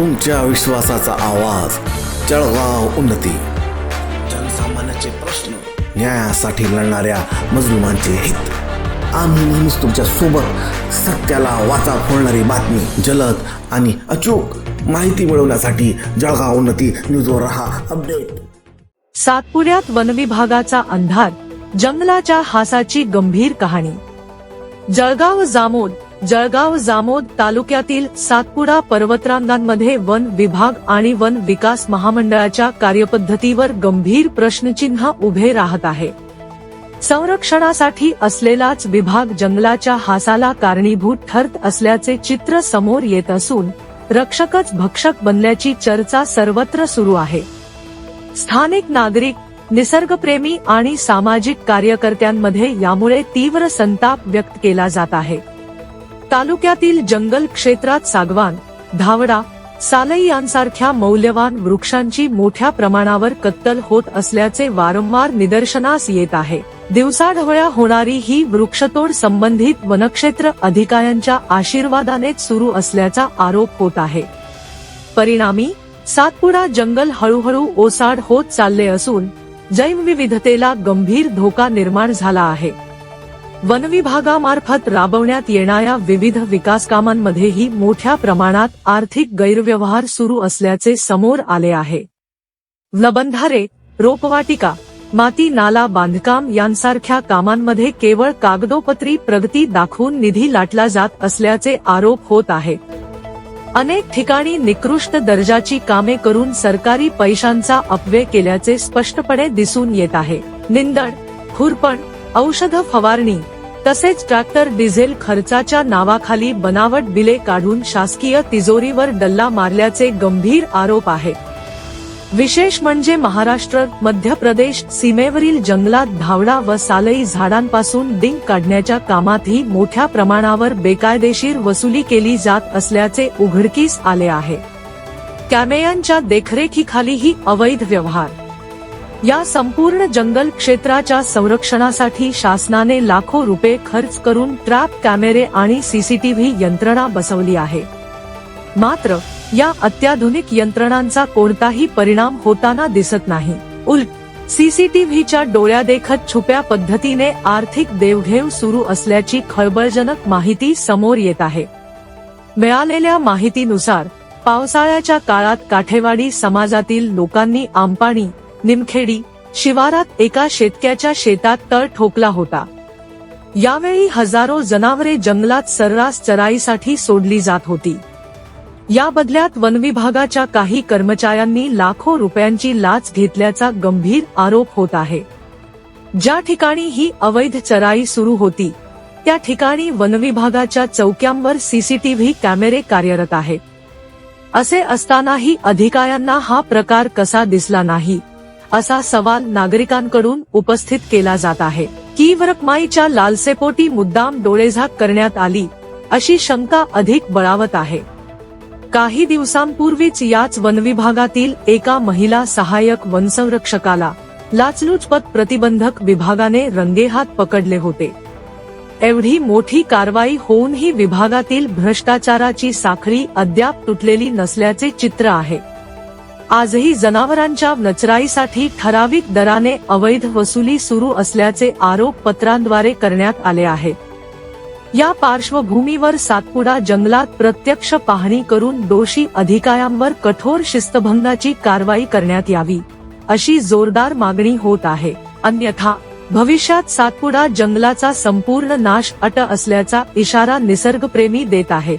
तुमच्या विश्वासाचा आवाज जळगाव उन्नती. जनसामान्याचे प्रश्न न्यायासाठी लढणाऱ्या मजलुमांचे हित. आम्ही नेहमीच तुमच्यासोबत सत्याला वाचा फोडणारी बातमी जलद आणि अचूक माहिती मिळवण्यासाठी जळगाव उन्नती न्यूजवर रहा अपडेट. सातपुड्यात वनविभागाचा अंधार जंगलाच्या हासाची गंभीर कहाणी. जळगाव जामोद जळगाव जामोद तालुक्यातील सातपुडा पर्वतरांगांमध्ये वन विभाग आणि वन विकास महामंडळाच्या कार्यपद्धतीवर गंभीर प्रश्नचिन्ह उभे राहत आहे. संरक्षणासाठी असलेलाच विभाग जंगलाच्या हासाला कारणीभूत ठरत असल्याचे चित्र समोर येत असून रक्षकच भक्षक बनल्याची चर्चा सर्वत्र सुरू आहे. स्थानिक नागरिक निसर्गप्रेमी आणि सामाजिक कार्यकर्त्यांमध्ये यामुळे तीव्र संताप व्यक्त केला जात आहे. तालुक्यातील जंगल क्षेत्रात सागवान धावडा सालई यांसारख्या मौल्यवान वृक्षांची मोठ्या प्रमाणावर कत्तल होत असल्याचे वारंवार निदर्शनास येत आहे. दिवसाढवळ्या होणारी ही वृक्षतोड संबंधित वनक्षेत्र अधिकाऱ्यांच्या आशीर्वादानेच सुरू असल्याचा आरोप होत आहे. परिणामी सातपुडा जंगल हळूहळू ओसाड होत चालले असून जैवविविधतेला गंभीर धोका निर्माण झाला आहे. वनविभागामार्फत राबवण्यात येणाऱ्या विविध विकास कामांमध्येही मोठ्या प्रमाणात आर्थिक गैरव्यवहार सुरू असल्याचे समोर आले आहे. लबंधारे रोपवाटिका माती नाला बांधकाम यांसारख्या कामांमध्ये केवळ कागदोपत्री प्रगती दाखवून निधी लाटला जात असल्याचे आरोप होत आहे. अनेक ठिकाणी निकृष्ट दर्जाची कामे करून सरकारी पैशांचा अपव्यय केल्याचे स्पष्टपणे दिसून येत आहे. निंदण खुरपण औषध फवारणी तसेच ट्रॅक्टर डिझेल खर्चाच्या नावाखाली बनावट बिले काढून शासकीय तिजोरीवर डल्ला मारल्याचे गंभीर आरोप आहे विशेष म्हणजे महाराष्ट्र मध्य प्रदेश सीमेवरील जंगलात धावडा व सालई झाडांपासून डिंक काढण्याच्या कामातही मोठ्या प्रमाणावर बेकायदेशीर वसुली केली जात असल्याचे उघडकीस आले आहे. कॅमेयांच्या देखरेखीखालीही अवैध व्यवहार या संपूर्ण जंगल क्षेत्राच्या संरक्षणासाठी शासनाने लाखो रुपये खर्च करून ट्रॅप कॅमेरे आणि सीसीटीव्ही यंत्रणा बसवली आहे. मात्र या अत्याधुनिक यंत्रणांचा कोणताही परिणाम होताना दिसत नाही. उलट सीसीटीव्हीच्या डोळ्यादेखत छुप्या पद्धतीने आर्थिक देवघेव सुरू असल्याची खळबळजनक माहिती समोर येत आहे. मिळालेल्या माहितीनुसार पावसाळ्याच्या काळात काठेवाडी समाजातील लोकांनी आंपाणी निमखेडी शिवारात एका शेतक्याच्या शेतात तळ ठोकला होता. यावेळी हजारो जनावरे जंगलात सर्रास चराईसाठी सोडली जात होती. या बदल्यात वनविभागाच्या काही कर्मचाऱ्यांनी लाखो रुपयांची लाच घेतल्याचा गंभीर आरोप होत आहे. ज्या ठिकाणी ही अवैध चराई सुरू होती त्या ठिकाणी वनविभागाच्या चौक्यांवर सीसीटीव्ही कॅमेरे कार्यरत आहेत. असे असतानाही अधिकाऱ्यांना हा प्रकार कसा दिसला नाही? असा सवाल नागरिकांकडून उपस्थित केला जात आहे. की वरकमाईच्या लालसेपोटी मुद्दाम डोळेझाक करण्यात आली अशी शंका अधिक बळावत आहे. काही दिवसांपूर्वीच याच वनविभागातील एका महिला सहाय्यक वनसंरक्षकाला लाचलुचपत प्रतिबंधक विभागाने रंगेहात पकडले होते. एवढी मोठी कारवाई होऊनही विभागातील भ्रष्टाचाराची साखळी अद्याप तुटलेली नसल्याचे चित्र आहे. आजही जनावरांच्या नचराईसाठी ठराविक दराने अवैध वसुली सुरू असल्याचे आरोप पत्रांद्वारे करण्यात आले आहेत या पार्श्वभूमीवर सातपुडा जंगलात प्रत्यक्ष पाहणी करून दोषी अधिकाऱ्यांवर कठोर शिस्तभंगाची कारवाई करण्यात यावी अशी जोरदार मागणी होत आहे. अन्यथा भविष्यात सातपुडा जंगलाचा संपूर्ण नाश अट असल्याचा इशारा निसर्गप्रेमी देत आहेत